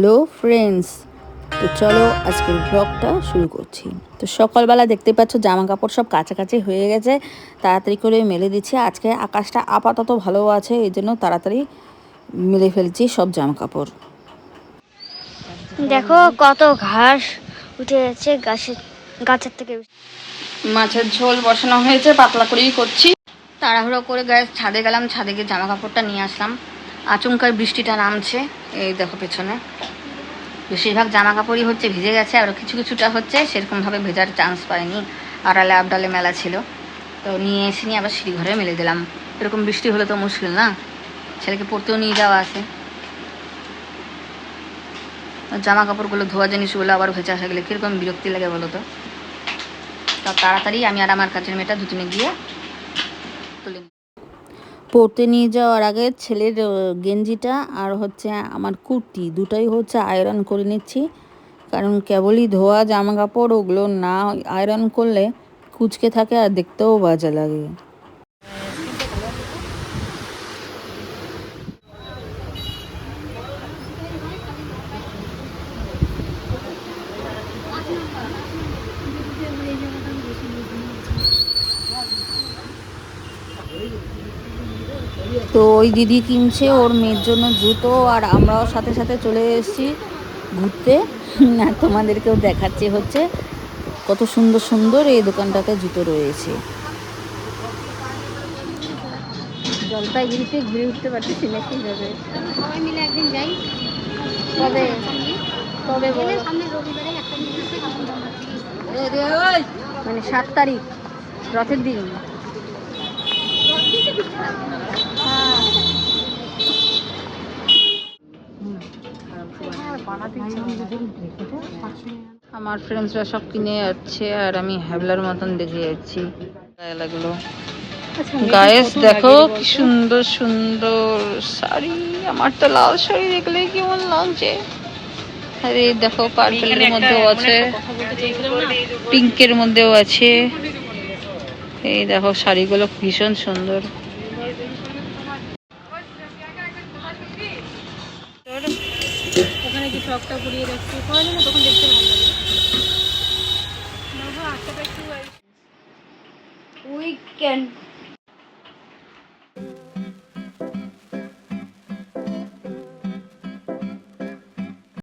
Hello friends তো চলো আজকের ব্লগটা শুরু করছি। তো সকালবেলা দেখতে পাচ্ছ জামা কাপড় সব কাছাকাছি হয়ে গেছে। তাড়াতাড়ি করে মেলে দিচ্ছি। আজকে আকাশটা আপাতত ভালো আছে এই জন্য তাড়াতাড়ি মেলে ফেলছি সব জামা কাপড় দেখো কত ঘাস উঠে যাচ্ছে গাছের গাছের থেকে মাছের ঝোল বসানো হয়েছে পাতলা করেই করছি। তাড়াহুড়ো করে গায়ে ছাদে গেলাম ছাদে গিয়ে জামা কাপড়টা নিয়ে আসলাম। আচমকার বৃষ্টিটা নামছে। এই দেখো পেছনে। বেশিরভাগ জামা কাপড়ই হচ্ছে ভিজে গেছে, আর কিছু কিছুটা হচ্ছে সেরকমভাবে ভেজার চান্স পাইনি। আড়ালে আবডালে মেলা ছিল। তো নিয়ে এসে নিয়ে আবার সিঁড়ি ঘরে মেলে দিলাম। এরকম বৃষ্টি হলে তো মুশকিল না? ছেলেকে পড়তেও নিয়ে যাওয়া আছে। জামা কাপড়গুলো ধোয়া জিনিসগুলো আবার ভেজা হয়ে গেলে কীরকম বিরক্তি লাগে বলো তো? তাড়াতাড়ি আমি আর আমার কাছের মেয়েটা দুজনে গিয়ে তুলে। পড়তে নিয়ে যাওয়ার আগে ছেলের গেঞ্জিটা আর হচ্ছে আমার কুর্তি দুটাই হচ্ছে আয়রন করে নিচ্ছি। কারণ কেবলই ধোয়া জামা কাপড় ওগুলো না আয়রন করলে কুচকে থাকে আর দেখতেও বাজে লাগে। তো ওই দিদি কিনছে ওর মেয়ের জন্য জুতো আর আমরাও সাথে সাথে চলে এসেছি ঘুরতে। আর তোমাদেরকেও দেখাচ্ছি হচ্ছে কত সুন্দর সুন্দর এই দোকানটাতে জুতো রয়েছে। জলপাইগুড়িতে ঘুরে উঠতে পারতেছি নাকি যাবে। সবাই মিলে একদিন যাই। তখন তোমরা মানে সাত তারিখ রথের দিন। আমার ফ্রেন্ডসরা সব কিনে যাচ্ছে আর আমি হ্যাবলার মতন দেখে যাচ্ছি। গায়ে লাগল। গায়েস দেখো কি সুন্দর সুন্দর শাড়ি। আমার তো লাল শাড়ি দেখলে কেমন লাগছে। আরে দেখো পার্পেলের মধ্যেও আছে। পিঙ্কের মধ্যেও আছে। এই দেখো শাড়িগুলো ভীষণ সুন্দর। ওখানে যে ফ্রকটা পরিয়ে রাখছি পরে না তখন দেখতে ভালো লাগে। উইকেন্ড